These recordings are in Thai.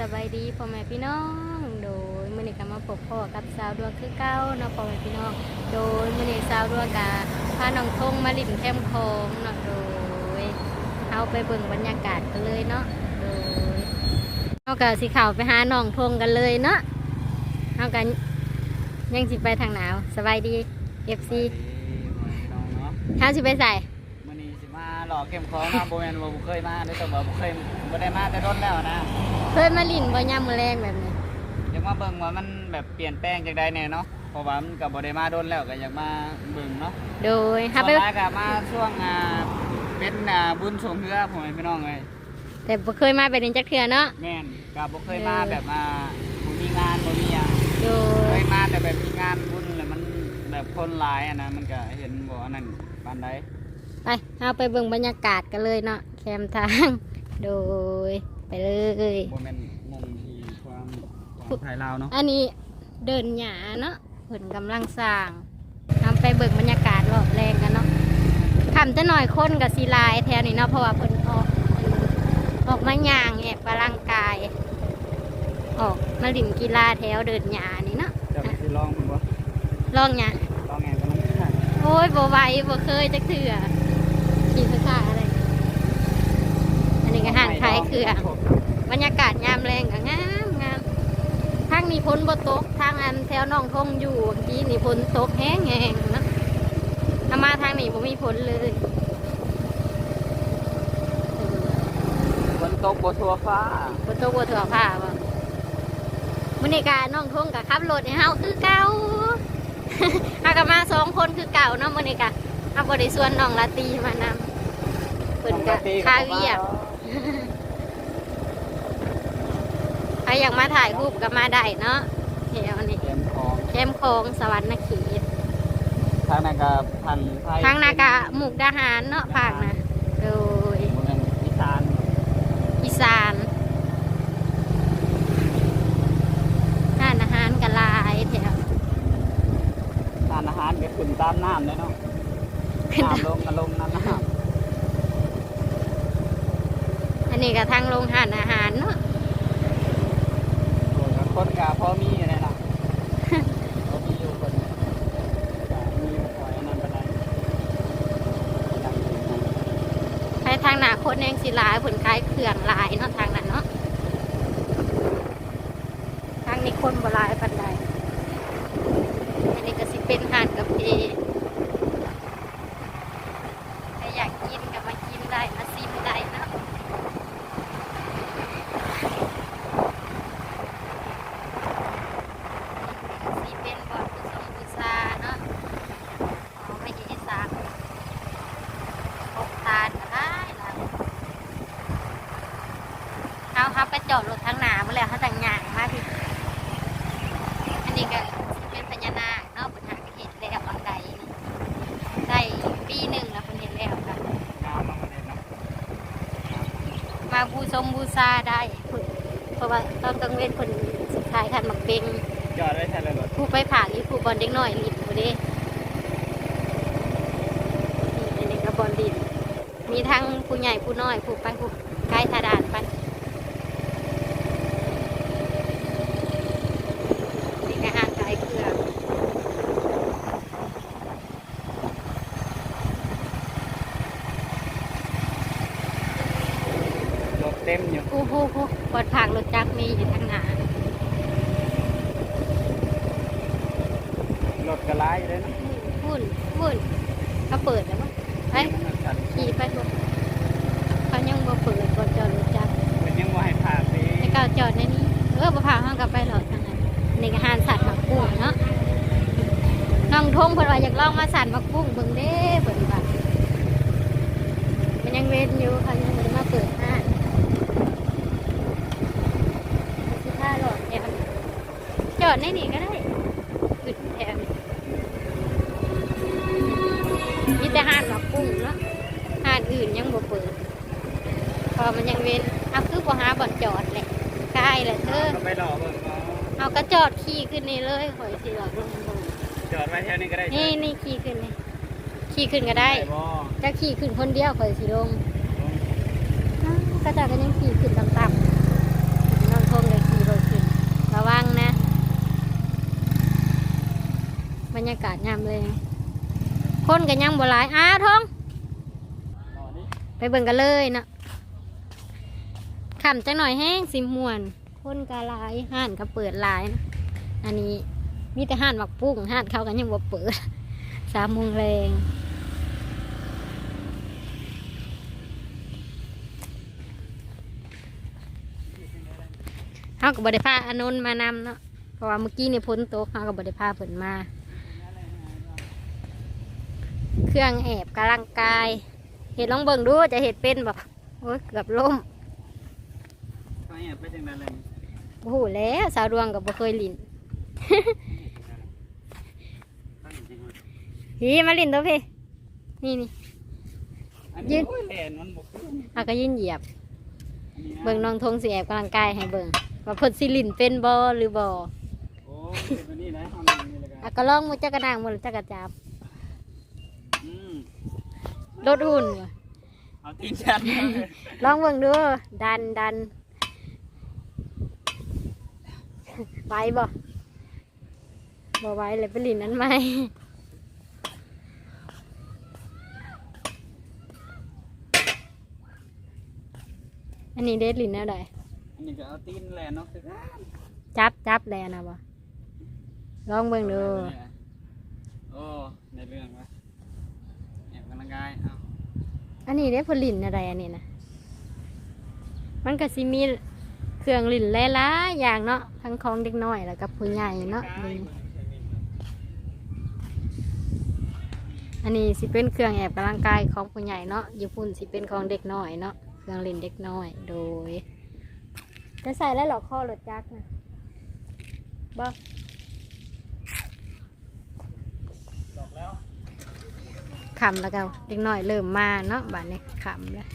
สบายดีพ่อแม่พี่น้อง โดยมื่อนี้ก็มาพบพ่อกับสาวดวงคือเก้าเนาะพ่อแม่พี่น้อง โดยมื่อนี้สาวดวงกาพาน้องทงมาลิ่มแคมโคงเนาะโดยเอาไปเบิ่งบรรยากาศกันเลยเนาะโดยเอากะสิเข่าวไปหาน้องทงกันเลยเนาะเอากันยังสิไปทางหนาวสบายดีเอฟซีเท้าสิไปใส่มื่อนี้สิมาหลอกเข้มของนะโบแมนบ่เคยมาได้แต่ว่าบ่เคยบ่ได้มาแต่ต้นแล้วนะ เคยมาลิ่นบ่ยามมือแรงแบบนี้อยากมาเบิ่งว่ามันแบบเปลี่ยนแปลงจากใดแน่เนาะเพราะว่ามันก็บ่ได้มาโดนแล้วก็อยากมาเบิ่งเนาะโดยส่ถ้าวนไปแรกก็มาช่วงอ่าเป็นอ่าบุญสงเรือผมให้พี่น้องเลยแต่บ่เคยมาเป็นจักเทื่อเนาะ แม่นก็บ่เคยมาแบบอ่าบ่มีงานบ่มีหยัง โดเคยยมาแต่แบบมีงานบุญแล้วมันแบบคนหลายอะนะมันก็เห็นบ่อันนั้นปานใด ไปเอาไปเบิ่งบรรยากาศกันเลยเนาะแคมทาง โดย ไปเลยบ่แม่นมุมที่ความความไทยลาวเนาะอันนี้เดินหยาเนาะเพิ่นกำลังสร้างทำไปเบิ่งบรรยากาศรอบแรงกันเนาะคำจะหน่อยคนกับสีลายแถวนี้เนาะเพราะว่าเพิ่นออกออกมาย่างแอบกำลังกาย ออกมาลิ่มกีฬาแถวเดินหยานี่เนาะจะไปสิลองมันบ่ลองหยาลองแงกันแล้วโอ้ยบ่ไหวบ่เคยจักเถื่อขี่สะอะไร อันนี้ก็ห่านขายเครื่องบรรยากาศยามแรงก็งามงามทางนี้พ้นบ่ตกทางอันแถวหน้องทงอยู่เมื่อกี้นี่พ้นตกแห้งแห้งๆเนาะถ้ามาทางนี้บ่มีพ้นเลยฝนตกบ่ทั่วฟ้าบ่ตกบ่ถั่วผ้าบ่มื้อนี้ก็น้องทงก็ขับรถให้เฮาคือเก่าเฮาก็มาสองคนคือเก่าเนาะมื้อนี้ก็เฮาบ่ได้ชวนน้องลาตรีมานำเพิ่นก็ค่าเวียก ใครอยากมาถ่ายรูปก็มาได้เนาะแถวนี้เตรียมของเข้มโค้งสวรรค์นขีดทางนั้นก็พันไทยทางนากะหมุกดาหารเนาะภาคนะโดยเมืองอีสานอีสานร้านอาหารกะลายแถวทานอาหารก็ขึ้นตามน้ำเลยเนาะขึ้นตามน้ำลงก็ลงน้ำน้อันนี้ก็ทางโรงทานอาหารเนาะำโอ้ย ก็พอมีอยู่เลยล่ะพอมีอยู่คนก็มีอยู่คอยอันนั้นปานใดไปทางหนาโคตรแนงศิลายผลคล้ายเขื่อนลายเนาะทางนั้นเนาะทางนี้คนบหลายปันใดอันนี้ก็สิเป็นหานกับเอใครอยากกินก็มากินได้มาซิมได้เนาะ สีเป็นบอดผสมบูซาเนาะเอาไปยีสากพกทานก็ได้ล่ะเอาครับไปจอดร ถทางหนาเมื่อแล้วเขาจังหยางมาพี่อันนี้ก็สิเป็นพญานาคเนาะปัญหาเห็นแล้วอันใดนี่ได้ปีหนึ่งแล้วเพิ่นเห็นแล้วค่ะน้ำมันก็ได้เนาะมาบูชมบูชาได้เพิ่นเพราะว่าตอนกลางเว้นเพิ่นสุดท้ายคันมักเบงจอดไว้ใช่เลยรถผู้ไปผากอีผู้บอลเด็กน้อยลิดบ่เด้นี่อันนี้ก็บอลลิดมีทั้งผู้ใหญ่ผู้น้อยผู้ไปผู้ใกล้ทาดานไปนี่ก็ห่างไกลเครื่อง ร ถเต็มอยู่ผู้ผู้ผู้บอลผากรถจักรมีอยู่ทางหน้ารถกระไรอยู่เลยเนาะวุ่นวุ่นก็เปิดแล้วมั้งไปมันสั่นขี่ไปทุกเขายังบ่เปิดบอลจอดรถจักรเป็นยังว่าให้ผ่านสิไอ้เก่าจอดในนี้เออบ่พาห้างกลับไปหรอกทางนั้นอันนี่ก็หานสัตว์หมักบุ้งเนาะน้องทงเพิ่นว่าอยากลองมาสัตว์หมักบุ้งเบิ่งเด้เพิ่นว่ามันยังเว้นอยู่เขายังบ่ได้มาเปิดห้างสิพาหลอดแถวนี้จอ ดในนี่ก็ได้ขึ้นแถวนี้มีแต่ห้านหมักบุ้งเนาะห้านอื่นยังบ่เปิดเพอมันยังเว้นเอาคือบ่หาบ่อนจอดแหละใกล้แหละเธอก็ไปหล่อเบิ่งเอาเอากระจอดขี่ขึ้นนี่เลยข่อยสิหลอกลงบนจอดไว้แถวนี้ก็ได้นี่นี่ขี่ขึ้นนี่ขี่ขึ้นก็ได้บ่จะขี่ขึ้นคนเดียวข่อยสิลงอ้าวกระจอดก็ยังขี่ขึ้นต่ำๆนอนทงก็ รยากาศยามเลยคนกันยังบ่หลายอ้าท้อง ไปเบิ่งกันเลยนะขำจังหน่อยแห้งสิมวน คนกะหลายห้านก็เปิดหลายนะอันนี้มีแต่ห้านบักปุ้งห้านเขากันยังบ่เปิดสามโมงแรงเขากับบริพาอานนท์มานำเนาะเพราะว่าเมื่อกี้เนี่ยพ้นโต๊ะเขากับบริพาเพิ่นมา เครื่องแอบกำลังกาย เห็ดลองเบิ่งดูจะเห็ดเป็นบ่โอ้ยเกือบล้มไปแอบไปจังได๋เลยโอ้โหแล้วสาวดวงกับบ่เคยลินตั้งจริงๆฮีมาลินตัวพี่นี่นี่อันยืนี้ดโอ้ยแลนมันบ่ขึ้นเอาก็ยืนเหยียบอันนี้นะเบิ่งน้องทงสิแอบกำลังกายให้เบิ่งว่าเพิ่นสิลินเป็นบ่หรือบ่โอ้ยเป็นนี่นะเอาหนังนี่แล้วกันอะก็ลองมือจักกระนางมือจักกระจับอืม ลดหุ่นว่ะเอาตีนชัดมาเลยลองเบิ่งดูดันดันไหวบ่บ่ไหวเลยไปลินนั้นไหมอันนี้เด็ดลินแนวใดอันนี้ก็เอาตีนแลนเนาะคือกันจับจับแลนะบ่ลองเบิ่งดูโอ้ในเรื่องวะ แอบกำลังกายเอาอันนี้ได้ผลินอะไรอันนี้นะมันก็สิมีเครื่องลิ่นหลายๆอย่างเนาะทั้งของเด็กน้อยแล้วกับผู้ใหญ่เนาะเบิ่งอันนี้สิเป็นเครื่องแอบกำลังกายของผู้ใหญ่เนาะญี่ปุ่นสิเป็นของเด็กน้อยเนาะเครื่องเล่นเด็กน้อยโดย จะใส่แล้วหรอข้อรถจักรนะบ่ บอกแล้ว ขำแล้วก็เด็กน้อยเริ่มมาเนาะบ้านนี้ขำแล้ว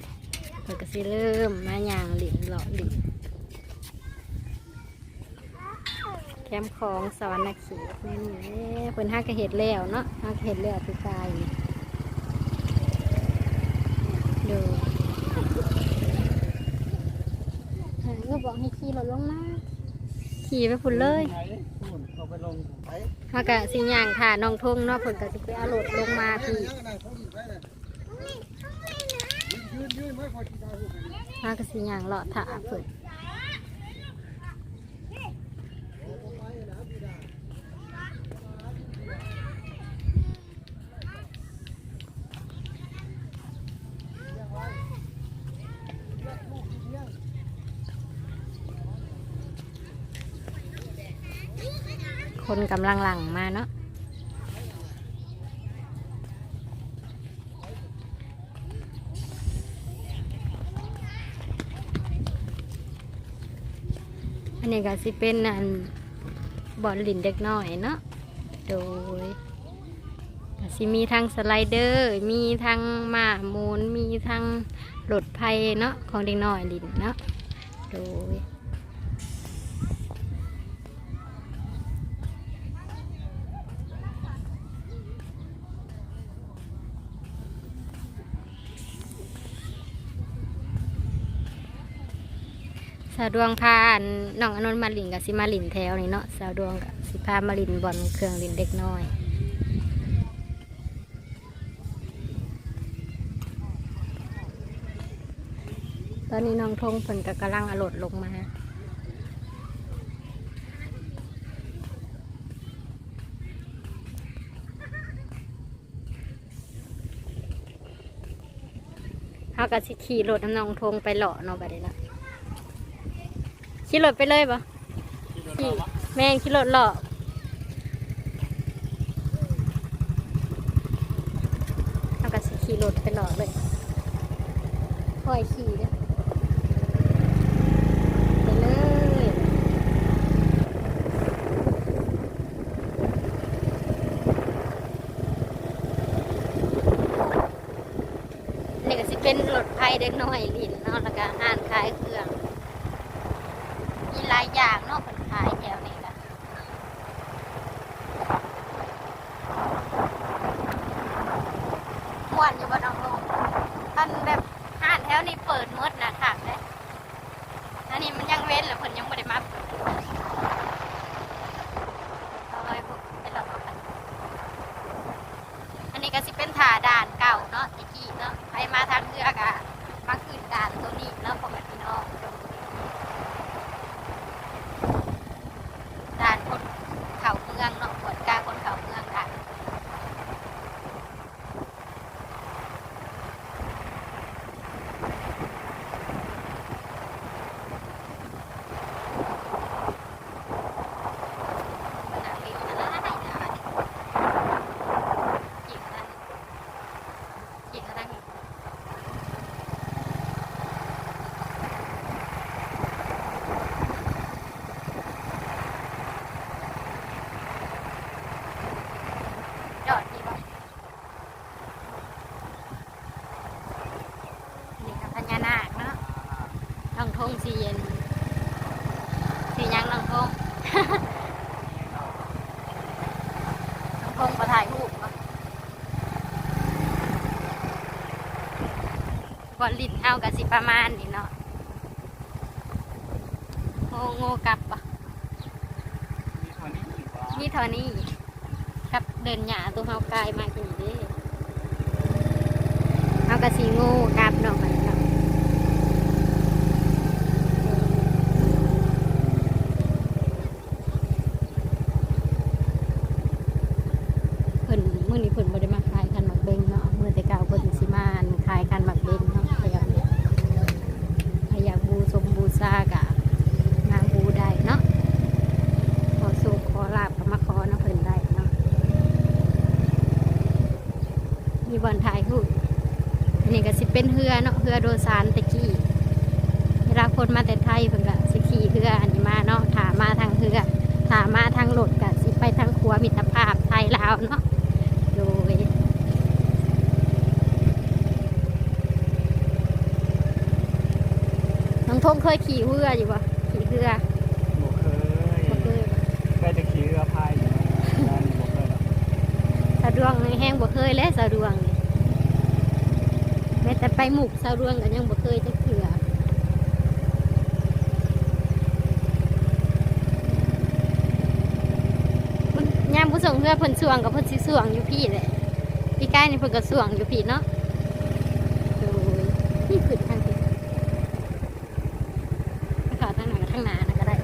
เพิ่นก็สิเริ่มมาย่างหลินหล่อหลินแคมป์ของสวรรค์ขีดนี่นี่เพิ่นฮักกระเห็ดแล้วเนาะฮักกระเห็ดแล้วคือกายดูหาก็บอกให้ขี่รถลงมาขี่ไปฝุ่นเลย เขาไปลงไปฮักกะสิย่างค่ะน้องทงเนาะเพิ่นก็สิไปเอารถลงมาพี่มากระสิย่างเลาะถาเพิ่น คนกำลังหลังมาเนาะอันนี้ก็สิเป็นอันบอลลินเด็กน้อยเนาะโดยก็สิมีทั้งสไลเดอร์ มีทั้งหมาหมูนมีทั้งรถไฟเนาะของเด็กน้อยลินเนาะโดย สาวดวงพาอันน้องอนนท์มาลินกับสิมาลินแถวนี่เนาะสาวดวงกับสิพามาลินบอลเครื่องลินเด็กน้อยตอนนี้น้องทงเพิ่นก็กำลังอรถลงมาเขาก็สิขี่รถน้ำน้องทงไปหล่อเนาะบัดนี้เนะ ขี่รถไปเลยปะแม่งขี่รถหลอกเอากระสิขี่รถไปหลอกเลยคอยขี่เด้อไปเลยนี่ก็สิเป็นรถไฟเด็กน้อยลินเนาะแล้วก็ห้านขายเครื่อง มีหลายอย่างเนาะเป็นขายแถวนี้ละม่วนอยู่บนน้องลงอันแบบห้านแถวนี้เปิดหมดนะค่ะเลยอันนี้มันยังเว้นแหละเพิ่นยังไม่ได้มาเปิด งสีเย็นสียังลังคงลังคงมาถ่ายรูปบอลลินเอากับสิประมาณนี่เนาะโง่โง่กลับปะมีเท่านี้ครับเดินหยาตัวเฮากายมากินดีเฮากะสีโง่กลับเนาะ นนี้ก็สิเป็นเรือเนาะเรือโดยสารตะกี้เวลาคนมาแต่ไทยเพิ่นก็สิขี่เรืออันนี้มาเนาะถามาทางเรือถามาทางรถก็สิไปทางขัวมิตรภาพไทยลาวเนาะโดยน้องทงเคยขี่เรืออยู่ปะขี่เรือบ่เคยบ่เคยปะได้แต่ขี่เรือพายอยู่นะนั่นบ่เคยหรอกสะดวงนี่แห้งบ่เคยและสะดวงนี่แม้แต่ไปหมุกสะดวงก็ยังบ่เคยจะเกลือมันยามผู้ส่งเพื่อเพิ่นสวงกับเพิ่นสิสวงอยู่พี่เลยพี่ใกล้นี่เพิ่นก็สวงอยู่พี่เนาะโดยนี่ขึ้นทางพี่ไปขอทางหน้ากับทางหน้านะก็ได้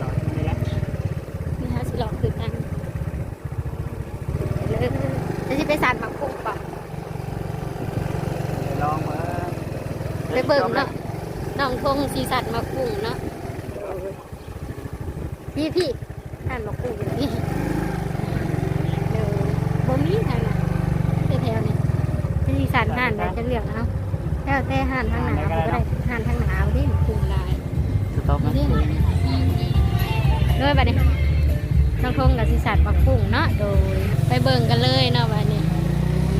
รอที่นี่แหละ นี่ฮะสิลองขึ้นทางเลยแล้วสิไปสานหมักกุ้งป่ะ เดี๋ยวลองมา ไปเบิ่งเนาะน้องทงสีสันหมักกุ้งเนาะพี่พี่หันมักกุ้งอยู่นี่เดี๋ยวบ่มีทางน่ะแถวๆนี่สีสันหันได้จะเลือกเอาแล้วแต่หันทางหนาบ่ได้หันทางหนาเอาดิกุ้งลายสต็อปนะด้วยบัดนี้น้องทงกับสีสันหมักกุ้งเนาะโดยไปเบิ่งกันเลยเนาะบัดนี้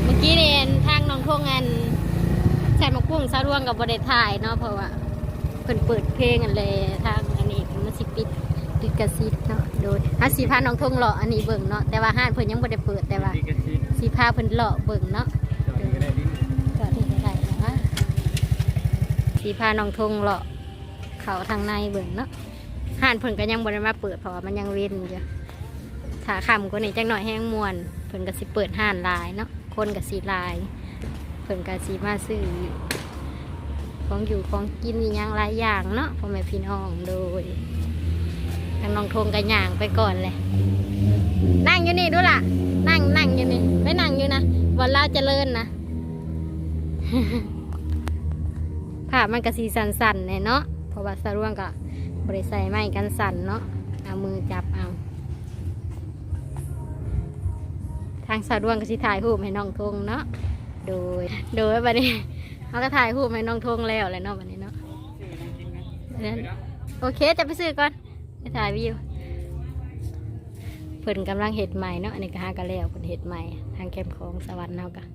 เมื่อกี้เนี่ยทางน้องทงอัน ใส่หมกกุ้งซาร่วงกับบไดถ่ายเนาะเพราะว่าเพิ่นเปิดเพลงกันเลยทางอันนี้มันสิปิดดิกระซิดเนาะโดยถ้าสีพาน้องทงเลาะอันนี้เบิ่งเนาะแต่ว่าห้านเพิ่นยังบ่ได้เปิดแต่ว่าดีกันสิสีพาเพิ่นเลาะเบิ่งเนาะเดี๋ยวนี้ก็ได้ดิก็ที่ได้นะคะสีพาน้องทงเลาะเขาทางในเบิ่งเนาะห้านเพิ่นก็ยังบ่ได้มาเปิดเพราะว่ามันยังเว้นอยู่ถ้าค่ำกว่านี้จักหน่อยแห้งมวนเพิ่นก็สิเปิดห้านหลายเนาะคนก็สิหลาย เพิ่นก็สิมาซื้อของอยู่ของกินอหยังหลายอย่างเนาะพ่อแม่พี่น้องโดยทางน้องทงก็ย่างไปก่อนเลยนั่งอยู่นี่ดูล่ะ นั่งนั่งอยู่นี่ไม่นั่งอยู่นะวันลาเจริญนะภาพมันก็สีสันๆเนี่ยเนาะเพราะว่าสะร่วงก็บริใส่ไม้กันสั่นเนาะเอามือจับเอา ทางสะร่วงก็สิถ่ายรูปให้น้องทงเนาะ โดย โดยบัดนี้เขาก็ถ่ายรูปให้น้องทงแล้วเลยเนาะบัดนี้เนาะนั้นโอเคจะไปซื้อก่อนไปถ่ายวิวเพิ่นกำลังเห็ดใหม่เนาะอันนี้ก็หากันแล้วเพิ่นเห็ดใหม่ ทางแคมของสวรรค์เนาะกะ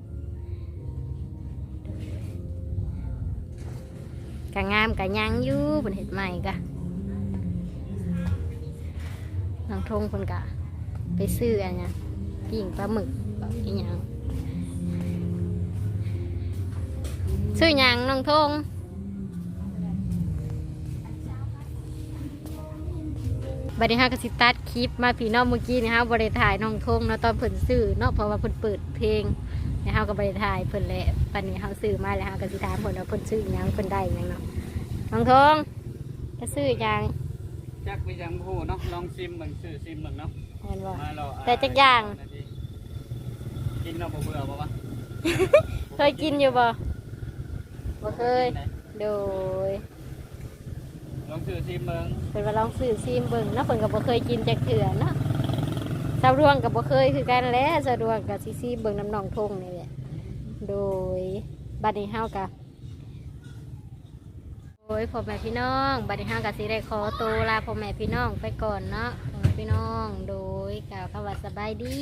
กะงามกะยังอยู่เพิ่นเห็ดใหม่กะน้องทงเพิ่นกะไปซื้ออันเนี้ยปิ้งปลาหมึกอีหยัง ซื้อหยังน้องทงบัดนี้ฮะก็สิตัดคลิปมาพี่น้องเมื่อกี้นะฮะบริถ่ายน้องทงเนาะตอนเพิ่นซื้อเนาะเพราะว่าเพิ่นเปิดเพลงนะฮะก็บริถ่ายเพิ่นแหละปันนี้เฮาซื้อมาแล้วฮะก็สิถามเพิ่นว่าเพิ่นซื้อหยังเพิ่นได้หยังเนาะน้องทงจะซื้อหยังจักไปยังผู้เนาะลองซิมเบิ่งซื้อซิมเบิ่งเนาะเห็นบ่มาเราแต่จักอย่างกินเราบ่เบื่อบ่วะเคยกินอยู่บ่ บ่เคย โดยลองซื้อซิมเบิ่งเพิ่นว่าลองซื้อซีมเบิ่งเนาะเพิ่นก็บ่เคยกินจักเถื่อเนาะสาวดวงก็บ่เคยคือกันแหล้วสาวดวงก็สิซีเบิ่งน้ำหนองทงนี่แหละโดยบัดนี้เฮาก็โอ้ยพ่อแม่พี่น้องบัดนี้เฮาก็สิได้ขอตัวลาพ่อแม่พี่น้องไปก่อนเนาะพ่อแม่พี่น้อง โดยกล่าวคำว่าสบายดี